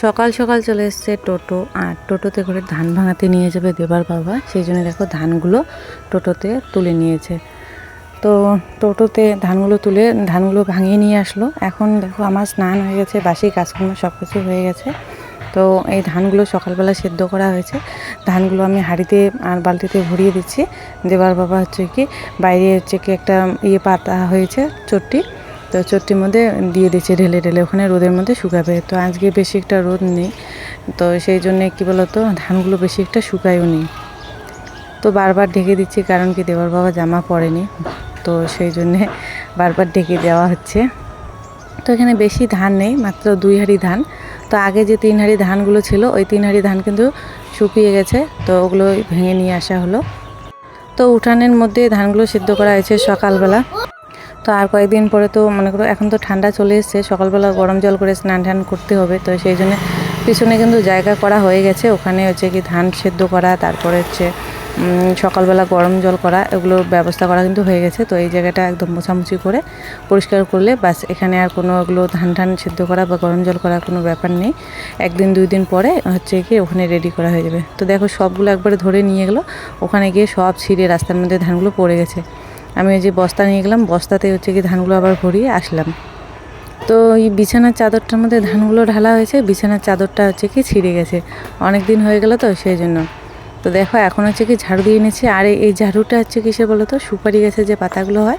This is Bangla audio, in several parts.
সকাল সকাল চলে এসছে টোটো, আর টোটোতে করে ধান ভাঙাতে নিয়ে যাবে দেবার বাবা। সেই জন্য দেখো ধানগুলো টোটোতে তুলে নিয়েছে। তো টোটোতে ধানগুলো তুলে, ধানগুলো ভাঙিয়ে নিয়ে আসলো। এখন দেখো আমার স্নান হয়ে গেছে, বাসি কাজকর্ম সব কিছু হয়ে গেছে। তো এই ধানগুলো সকালবেলা সেদ্ধ করা হয়েছে। ধানগুলো আমি হাঁড়িতে আর বালতিতে ভরিয়ে দিচ্ছি। দেবার বাবা হচ্ছে কি, বাইরে হচ্ছে কি একটা ইয়ে পাতা হয়েছে চট্টি তো চট্টির মধ্যে দিয়ে দিচ্ছে ঢেলে ঢেলে, ওখানে রোদের মধ্যে শুকাবে। তো আজকে বেশি একটা রোদ নেই, তো সেই জন্যে কী বলতো, ধানগুলো বেশি একটা শুকায়ও নেই। তো বারবার ঢেকে দিচ্ছি, কারণ কি দেওয়ার বাবা জামা পরেনি, তো সেই জন্যে বারবার ঢেকে দেওয়া হচ্ছে। তো এখানে বেশি ধান নেই, মাত্র দুই হাঁড়ি ধান। তো আগে যে তিন হাঁড়ি ধানগুলো ছিল, ওই তিন হাঁড়ি ধান কিন্তু শুকিয়ে গেছে, তো ওগুলো ভেঙে নিয়ে আসা হলো। তো উঠানের মধ্যে ধানগুলো সিদ্ধ করা হয়েছে সকালবেলা। তো আর কয়েকদিন পরে তো মনে করো এখন তো ঠান্ডা চলে এসছে, সকালবেলা গরম জল করে স্নান টান করতে হবে, তো সেই জন্য পিছনে কিন্তু জায়গা করা হয়ে গেছে, ওখানে হচ্ছে কি ধান সেদ্ধ করা, তারপরে হচ্ছে সকালবেলা গরম জল করা এগুলোর ব্যবস্থা করা কিন্তু হয়ে গেছে, তো এই জায়গাটা একদম মোছামুছি করে পরিষ্কার করলে বাস এখানে আর কোনো ওগুলো ধান টান সেদ্ধ করা বা গরম জল করার কোনো ব্যাপার নেই, একদিন দুই দিন পরে হচ্ছে কি ওখানে রেডি করা হয়ে যাবে, তো দেখো সবগুলো একবারে ধরে নিয়ে গেলো, ওখানে গিয়ে সব ছিঁড়ে রাস্তার মধ্যে ধানগুলো পড়ে গেছে। আমি ওই যে বস্তা নিয়ে গেলাম, বস্তাতে হচ্ছে কি ধানগুলো আবার ভরিয়ে আসলাম। তো এই বিছানার চাদরটার মধ্যে ধানগুলো ঢালা হয়েছে, বিছানার চাদরটা হচ্ছে কি ছিঁড়ে গেছে। অনেক দিন হয়ে গেল তো সেই জন্য। তো দেখো, এখন হচ্ছে কি ঝাড়ু দিয়ে নিয়েছি আর এই- এই ঝাড়ুটা হচ্ছে কিসে বলো তো? সুপারি গাছের যে পাতাগুলো হয়।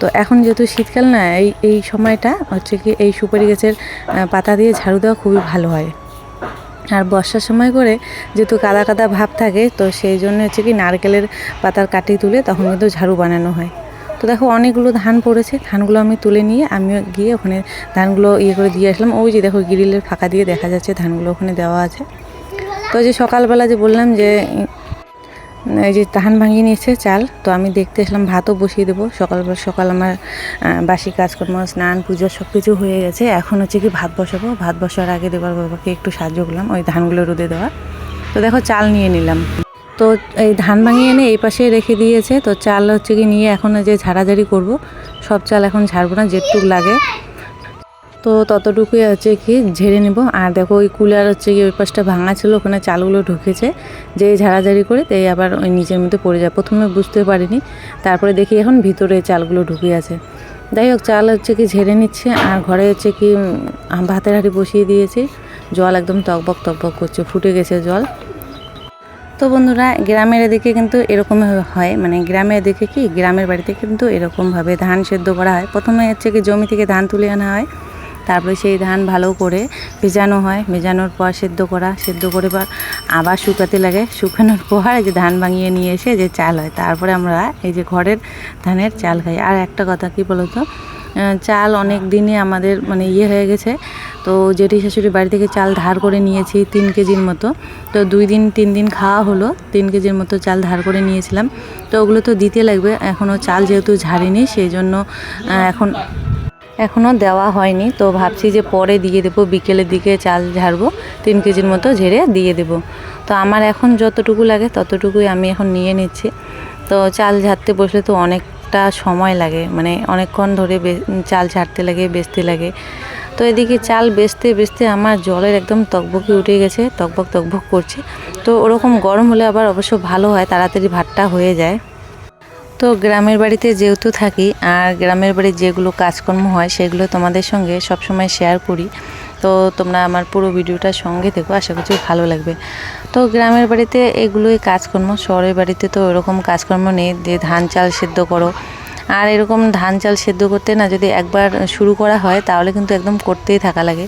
তো এখন যেহেতু শীতকাল না, এই এই সময়টা হচ্ছে কি এই সুপারি গাছের পাতা দিয়ে ঝাড়ু দেওয়া খুবই ভালো হয়। আর বর্ষার সময় করে যেহেতু কাদা কাদা ভাব থাকে, তো সেই জন্য হচ্ছে কি নারকেলের পাতার কাটি তুলে তখন কিন্তু ঝাড়ু বানানো হয়। তো দেখো অনেকগুলো ধান পড়েছে, ধানগুলো আমি তুলে নিয়ে আমিও গিয়ে ওখানে ধানগুলো ইয়ে করে দিয়ে আসলাম। ওই যে দেখো গ্রিলের ফাঁকা দিয়ে দেখা যাচ্ছে ধানগুলো ওখানে দেওয়া আছে। তো যে সকালবেলা যে বললাম যে এই যে ধান ভাঙিয়ে নিয়েছে চাল, তো আমি দেখতে এসলাম ভাতও বসিয়ে দেবো। সকালবেলা সকাল আমার বাসি কাজকর্ম, স্নান, পুজো সব কিছু হয়ে গেছে। এখন হচ্ছে কি ভাত বসাবো। ভাত বসার আগে দেবার বাবাকে একটু সাহায্য করলাম ওই ধানগুলো রোদে দেওয়া। তো দেখো চাল নিয়ে নিলাম। তো এই ধান ভাঙিয়ে এনে এই পাশে রেখে দিয়েছে। তো চাল হচ্ছে কি নিয়ে এখন যে ঝাড়াঝাড়ি করব, সব চাল এখন ঝাড়বো না, যেটুক লাগে। তো ততটুকুই হচ্ছে কি ঝেড়ে নেব। আর দেখো ওই কুলার হচ্ছে কি ওই পাশটা ভাঙা ছিল, ওখানে চালগুলো ঢুকেছে। যে ঝাড়াঝাড়ি করে তাই আবার ওই নিচের মধ্যে পড়ে যায়। প্রথমে বুঝতে পারিনি, তারপরে দেখি এখন ভিতরে চালগুলো ঢুকে আছে। যাই হোক, চাল হচ্ছে কি ঝেড়ে নিচ্ছে, আর ঘরে হচ্ছে কি ভাতের হাঁড়ি বসিয়ে দিয়েছি। জল একদম টকবক টকবক করছে, ফুটে গেছে জল। তো বন্ধুরা, গ্রামের এদিকে কিন্তু এরকম হয় মানে গ্রামের দিকে কি, গ্রামের বাড়িতে কিন্তু এরকমভাবে ধান সেদ্ধ করা হয়। প্রথমে হচ্ছে কি জমি থেকে ধান তুলে আনা হয়। তারপরে সেই ধান ভালো করে ভেজানো হয়। ভেজানোর পর সেদ্ধ করা, সেদ্ধ করে পর আবার শুকাতে লাগে। শুকানোর পর যে ধান ভাঙিয়ে নিয়ে এসে যে চাল হয়, তারপরে আমরা এই যে ঘরের ধানের চাল খাই। আর একটা কথা কি বলতো? চাল অনেক দিনে আমাদের মানে ইয়ে হয়ে গেছে। তো জেঠি শাশুড়ি বাড়ি থেকে চাল ধার করে নিয়েছি তিন কেজির মতো। তো দুই দিন, তিন দিন খাওয়া হলো। তিন কেজির মতো চাল ধার করে নিয়েছিলাম। তো ওগুলো তো দিতে লাগবে। এখনও চাল যেহেতু ঝাড়িনি, সেই জন্য এখন এখনও দেওয়া হয়নি। তো ভাবছি যে পরে দিয়ে দেবো, বিকেলের দিকে চাল ঝাড়বো, তিন কেজির মতো ঝেড়ে দিয়ে দেবো। তো আমার এখন যতটুকু লাগে ততটুকুই আমি এখন নিয়ে নিচ্ছি। তো চাল ঝাড়তে বসলে তো অনেকটা সময় লাগে মানে অনেকক্ষণ ধরে চাল ঝাড়তে লাগে, বেচতে লাগে। তো এদিকে চাল বেচতে বেচতে আমার জলের একদম তকবকি উঠে গেছে, তকবক তকবক করছে। তো ওরকম গরম হলে আবার অবশ্য ভালো হয়, তাড়াতাড়ি ভাতটা হয়ে যায়। তো গ্রামের বাড়িতে যেহেতু থাকি, আর গ্রামের বাড়ি যেগুলো কাজকর্ম হয়, সেগুলো তোমাদের সঙ্গে সবসময় শেয়ার করি। তো তোমরা আমার পুরো ভিডিওটা সঙ্গে থেকো, আশা করছি ভালো লাগবে। তো গ্রামের বাড়িতে এগুলোই কাজকর্ম, শহরের বাড়িতে তো এরকম কাজকর্ম নেই যে ধান চাল সেদ্ধ করো আর এরকম ধান চাল সেদ্ধ করতে না যদি একবার শুরু করা হয়, তাহলে কিন্তু একদম করতেই থাকা লাগে।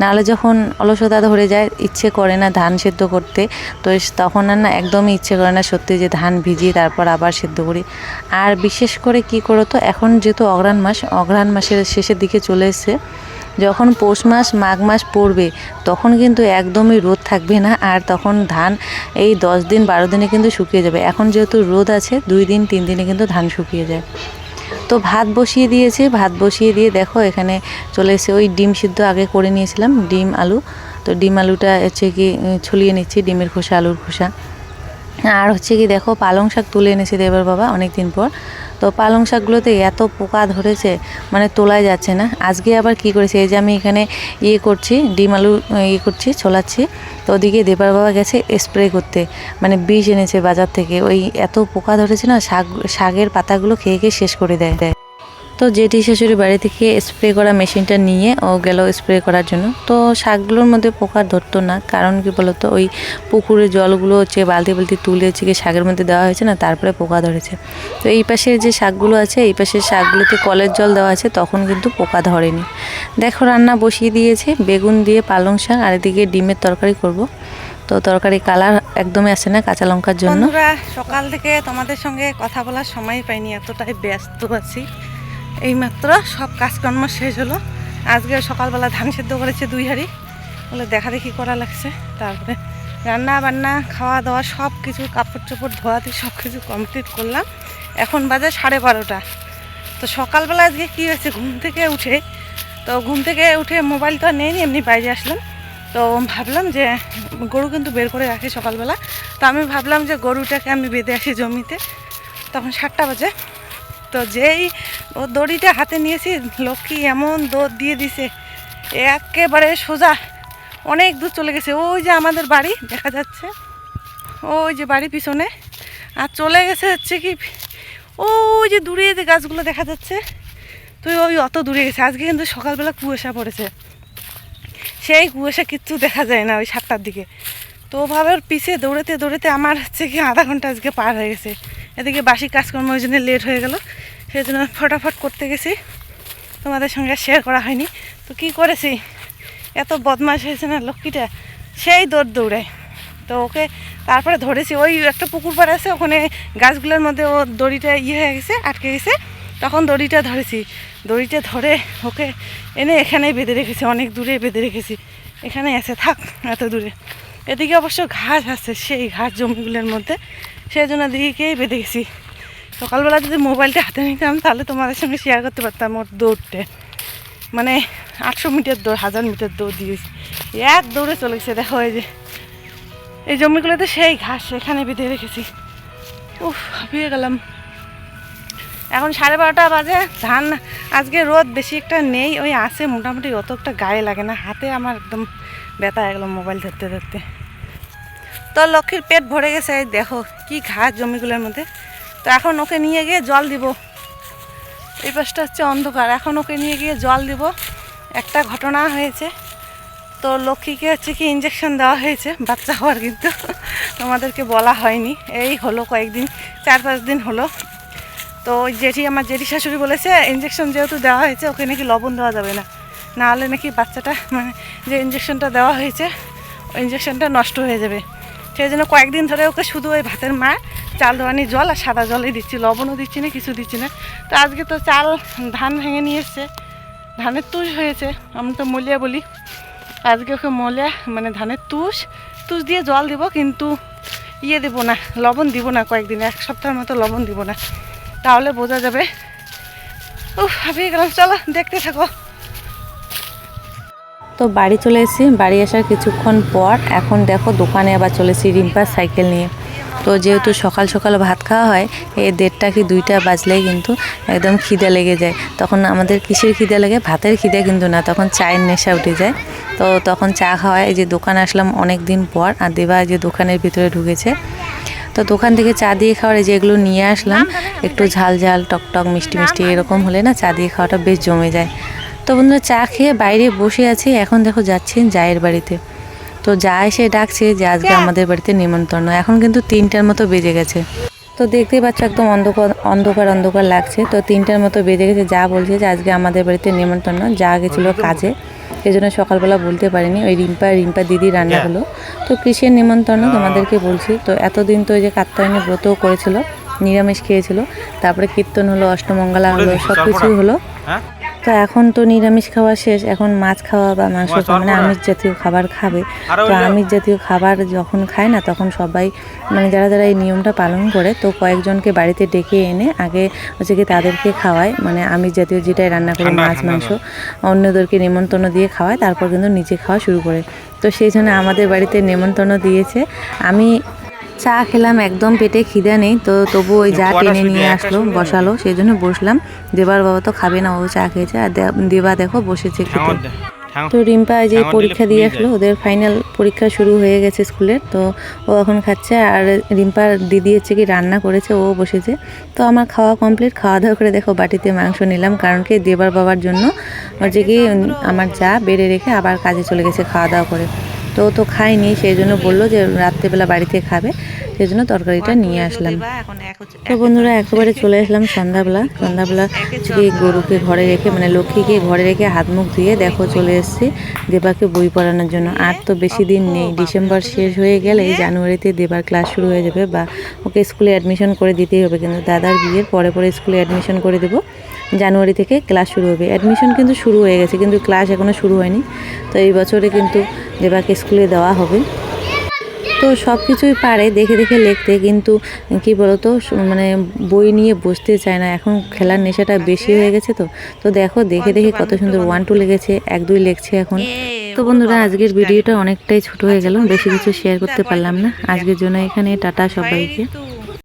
নাহলে যখন অলসতা ধরে যায়, ইচ্ছে করে না ধান সেদ্ধ করতে, তো তখন আর না একদমই ইচ্ছে করে না সত্যি যে ধান ভিজিয়ে তারপর আবার সেদ্ধ করি। আর বিশেষ করে কি করো তো, এখন যেহেতু অগ্রাণ মাস, অঘ্রাণ মাসের শেষের দিকে চলে এসছে যখন পৌষ মাস, মাঘ মাস পড়বে, তখন কিন্তু একদমই রোদ থাকবে না। আর তখন ধান এই দশ দিন, বারো দিনে কিন্তু শুকিয়ে যাবে। এখন যেহেতু রোদ আছে, দুই দিন, তিন দিনে কিন্তু ধান শুকিয়ে যায়। তো ভাত বসিয়ে দিয়েছি। ভাত বসিয়ে দিয়ে দেখো এখানে চলে এসে ওই ডিম সিদ্ধ আগে করে নিয়েছিলাম, ডিম আলু। তো ডিম আলুটা হচ্ছে কি ছুলিয়ে নিচ্ছি, ডিমের খোসা, আলুর খোসা। আর হচ্ছে কি দেখো, পালং শাক তুলে এনেছে দেবের বাবা অনেক দিন পর। তো পালং শাকগুলোতে এত পোকা ধরেছে মানে তোলাই যাচ্ছে না। আজকে আবার কি করেছে, এই যে আমি এখানে ইয়ে করছি, ডিম আলু ইয়ে করছি, ছোলাচ্ছি। তো ওদিকে দেবার বাবা গেছে স্প্রে করতে মানে বিষ এনেছে বাজার থেকে। ওই এত পোকা ধরেছে না, শাক, শাকের পাতাগুলো খেয়ে খেয়ে শেষ করে দেয় দেয়। তো জেঠি শাশুড়ি বাড়ি থেকে স্প্রে করা মেশিনটা নিয়ে ও গেল স্প্রে করার জন্য। তো শাকগুলোর মধ্যে পোকা ধরতো না, কারণ কি বলতো, ওই পুকুরের জলগুলো হচ্ছে বালতি বালতি তুলে হচ্ছে শাকের মধ্যে দেওয়া হয়েছে না, তারপরে পোকা ধরেছে। তো এই পাশে যে শাকগুলো আছে, এই পাশের শাকগুলোতে কলের জল দেওয়া আছে, তখন কিন্তু পোকা ধরেনি। দেখো রান্না বসিয়ে দিয়েছে, বেগুন দিয়ে পালং শাক আর এদিকে ডিমের তরকারি করব। তো তরকারি কালার একদমই আসে না কাঁচা লঙ্কার জন্য। সকাল থেকে তোমাদের সঙ্গে কথা বলার সময় পাইনি, এতটাই ব্যস্ত আছি। এইমাত্র সব কাজকর্ম শেষ হলো। আজকে সকালবেলা ধান সেদ্ধ করেছে দুই হাড়ি। বলে দেখা দেখি করা লাগছে। তারপরে রান্না বান্না, খাওয়া দাওয়া সব কিছু, কাপড় চোপড় ধোয়াতে সব কিছু কমপ্লিট করলাম। এখন বাজে সাড়ে বারোটা। তো সকালবেলা আজকে কী হয়েছে? ঘুম থেকে উঠে, তো ঘুম থেকে উঠে মোবাইল তো আর নেইনি এমনি বাইরে আসলাম। তো ভাবলাম যে গরু কিন্তু বের করে রাখি সকালবেলা। তো আমি ভাবলাম যে গরুটাকে আমি বেঁধে আসি জমিতে। তখন সাতটা বাজে। তো যেই ও দড়িটা হাতে নিয়েছি, লক্ষ্মী এমন দৌড় দিয়ে দিছে। একেবারে সোজা, অনেক দূর চলে গেছে। ওই যে আমাদের বাড়ি, দেখা যাচ্ছে। ওই যে বাড়ি পিছনে। আর চলে গেছে হচ্ছে কি, ওই যে দূরে যে গাছগুলো দেখা যাচ্ছে। তুই ওই অত দূরে গেছে। আজকে কিন্তু সকালবেলা কুয়াশা পড়েছে। সেই কুয়াশা কিচ্ছু দেখা যায় না ওই সাতটার দিকে। তো ওভাবে পিছিয়ে দৌড়াতে দৌড়াতে আমার হচ্ছে কি আধা ঘণ্টা আজকে পার হয়ে গেছে। এদিকে বাসি কাজকর্ম ওই জন্য লেট হয়ে গেল। সেই জন্য ফটাফট করতে গেছি। তোমাদের সঙ্গে শেয়ার করা হয়নি। তো কি করেছি? এত বদমাশ হয়েছে না লক্ষ্মীটা? সেই দৌড় দৌড়ায়। তো ওকে তারপরে ধরেছি, ওই একটা পুকুর পাড় আছে, ওখানে গাছগুলোর মধ্যে ও দড়িটা ইয়ে হয়ে গেছে, আটকে গেছে। তখন দড়িটা ধরেছি। দড়িটা ধরে ওকে এনে এখানেই বেঁধে রেখেছি, অনেক দূরে বেঁধে রেখেছি। এখানে আছে, থাক, এত দূরে। এদিকে অবশ্য ঘাস আছে, সেই ঘাস জমিগুলোর মধ্যে। সেই জন্য দিকেই বেঁধে গেছি। সকালবেলা যদি মোবাইলটা হাতে নিতাম, তাহলে তোমাদের সঙ্গে শেয়ার করতে পারতাম ওর দৌড়তে। মানে আটশো মিটার দৌড়, হাজার মিটার দৌড় দিয়েছি এক দৌড়ে চলে গেছে, দেখো এই যে। এই জমিগুলোতে সেই ঘাস এখানে বেঁধে রেখেছি। উফ, হাঁপিয়ে গেলাম। এখন সাড়ে বারোটা বাজে, ধান আজকে রোদ বেশি একটা নেই, ওই আছে, মোটামুটি অত একটা গায়ে লাগে না। হাতে আমার একদম ব্যথা হয়ে গেলো মোবাইল ধরতে ধরতে। তো লক্ষ্মীর পেট ভরে গেছে দেখো কি ঘাস জমিগুলোর মধ্যে। তো এখন ওকে নিয়ে গিয়ে জল দিব। এই পাশটা হচ্ছে অন্ধকার, এখন ওকে নিয়ে গিয়ে জল দিব। একটা ঘটনা হয়েছে। তো লক্ষ্মীকে হচ্ছে কি ইঞ্জেকশন দেওয়া হয়েছে, বাচ্চা হওয়ার কিন্তু তোমাদেরকে বলা হয়নি। এই হলো কয়েকদিন, চার পাঁচ দিন হলো। তো জেঠি, আমার জেঠি শাশুড়ি বলেছে ইঞ্জেকশন যেহেতু দেওয়া হয়েছে, ওকে নাকি লবণ দেওয়া যাবে না। নাহলে নাকি বাচ্চাটা মানে যে ইঞ্জেকশনটা দেওয়া হয়েছে, ওই ইঞ্জেকশনটা নষ্ট হয়ে যাবে। সেই জন্য কয়েকদিন ধরে ওকে শুধু ওই ভাতের মা, চাল দোয়ানি জল আর সাদা জলই দিচ্ছি, লবণও দিচ্ছি না, কিছু দিচ্ছি না। তো আজকে তো চাল, ধান ভেঙে নিয়ে এসছে, ধানের তুষ হয়েছে, আমি তো মলিয়া বলি। আজকে ওকে মলিয়া মানে ধানের তুষ তুষ দিয়ে জল দিব, কিন্তু ইয়ে দেবো না, লবণ দিব না কয়েকদিন, এক সপ্তাহের মতো লবণ দিব না। তাহলে বোঝা যাবে। উফ, হাঁপিয়ে গেলাম, চলো, দেখতে থাকো। তো বাড়ি চলে এসেছি। বাড়ি আসার কিছুক্ষণ পর এখন দেখো দোকানে আবার চলেছি রিম্পার সাইকেল নিয়ে। তো যেহেতু সকাল সকাল ভাত খাওয়া হয় এই দেড়টা কি দুইটা বাজলেই কিন্তু একদম খিদে লেগে যায়। তখন আমাদের কিসের খিদে লাগে? ভাতের খিদে কিন্তু না, তখন চায়ের নেশা উঠে যায়। তো তখন চা খাওয়ায়, এই যে দোকানে আসলাম অনেক দিন পর আর দেবা যে দোকানের ভিতরে ঢুকেছে। তো দোকান থেকে চা দিয়ে খাওয়ার এই যেগুলো নিয়ে আসলাম, একটু ঝাল ঝাল, টক টক, মিষ্টি মিষ্টি এরকম হলে না চা দিয়ে খাওয়াটা বেশ জমে যায়। তো বন্ধুরা চা খেয়ে বাইরে বসে আছি। এখন দেখো যাচ্ছি জায়ের বাড়িতে। তো যা এসে ডাকছে যে আজকে আমাদের বাড়িতে নিমন্ত্রণ। এখন কিন্তু তিনটার মতো বেজে গেছে। তো দেখতেই পাচ্ছ একদম অন্ধকার অন্ধকার অন্ধকার লাগছে। তো তিনটার মতো বেজে গেছে। যা বলছে যে আজকে আমাদের বাড়িতে নিমন্ত্রণ। যা গেছিল কাজে। সেই জন্য সকালবেলা বলতে পারিনি। ওই রিম্পা রিম্পা দিদি রান্না হলো তো কৃষির নিমন্ত্রণ তোমাদেরকে বলছি। তো এতদিন তো ওই যে কাত্তায়নী ব্রতও করেছিল নিরামিষ খেয়েছিল। তারপরে কীর্তন হলো অষ্টমঙ্গলা হলো সব কিছুই হলো। হ্যাঁ? তো এখন তো নিরামিষ খাওয়া শেষ। এখন মাছ খাওয়া বা মাংস খাওয়া মানে আমিষ জাতীয় খাবার খাবে। তো আমিষ জাতীয় খাবার যখন খায় না তখন সবাই মানে যারা যারা এই নিয়মটা পালন করে তো কয়েকজনকে বাড়িতে ডেকে এনে আগে হচ্ছে কি তাদেরকে খাওয়ায়। মানে আমিষ জাতীয় যেটাই রান্না করে মাছ মাংস অন্যদেরকে নিমন্ত্রণ দিয়ে খাওয়ায়। তারপর কিন্তু নিজে খাওয়া শুরু করে। তো সেই জন্য আমাদের বাড়িতে নিমন্ত্রণ দিয়েছে। আমি চা খেলাম একদম পেটে খিদে নেই তো তবু ওই যা টেনে নিয়ে আসলো বসালো সেই জন্য বসলাম। দেবার বাবা তো খাবে না ও চা খেয়েছে আর দেবা দেখো বসেছে খেতে তো রিম্পা যে পরীক্ষা দিয়ে আসলো ওদের ফাইনাল পরীক্ষা শুরু হয়ে গেছে স্কুলের তো ও এখন খাচ্ছে আর রিম্পার দিদি হচ্ছে কি রান্না করেছে ও বসেছে। তো আমার খাওয়া কমপ্লিট খাওয়া দাওয়া করে দেখো বাটিতে মাংস নিলাম কারণ কি দেবার বাবার জন্য হচ্ছে কি আমার যা বেড়ে রেখে আবার কাজে চলে গেছে খাওয়া দাওয়া করে। তো তো খায়নি সেই জন্য বলল যে রাত্রেবেলা বাড়িতে খাবে সেই জন্য তরকারিটা নিয়ে আসলাম। তো বন্ধুরা একেবারে চলে আসলাম সন্ধ্যাবেলা। সন্ধ্যাবেলা যে গরুকে ঘরে রেখে মানে লক্ষ্মীকে ঘরে রেখে হাত মুখ ধুয়ে দেখো চলে এসেছি। দেবাকে বই পড়ানোর জন্য। আর তো বেশি দিন নেই। ডিসেম্বর শেষ হয়ে গেলে জানুয়ারিতে দেবার ক্লাস শুরু হয়ে যাবে বা ওকে স্কুলে অ্যাডমিশন করে দিতেই হবে। কিন্তু দাদার বিয়ের পরে পরে স্কুলে অ্যাডমিশন করে দেবো। জানুয়ারি থেকে ক্লাস শুরু হবে। অ্যাডমিশন কিন্তু শুরু হয়ে গেছে কিন্তু ক্লাস এখনও শুরু হয়নি। তো এই বছরে কিন্তু দেবাকে স্কুলে দেওয়া হবে। তো সব কিছুই পারে, দেখে দেখে লিখতে, কিন্তু কি বলতো মানে বই নিয়ে বসতে চায় না। এখন খেলার নেশাটা বেশি হয়ে গেছে তো। তো দেখো, দেখে দেখে কত সুন্দর ওয়ান টু লেগেছে, এক, দুই লেখছে এখন। তো বন্ধুরা, আজকের ভিডিওটা অনেকটাই ছোট হয়ে গেল, বেশি কিছু শেয়ার করতে পারলাম না। আজকের জন্য এখানে, টাটা সবাইকে।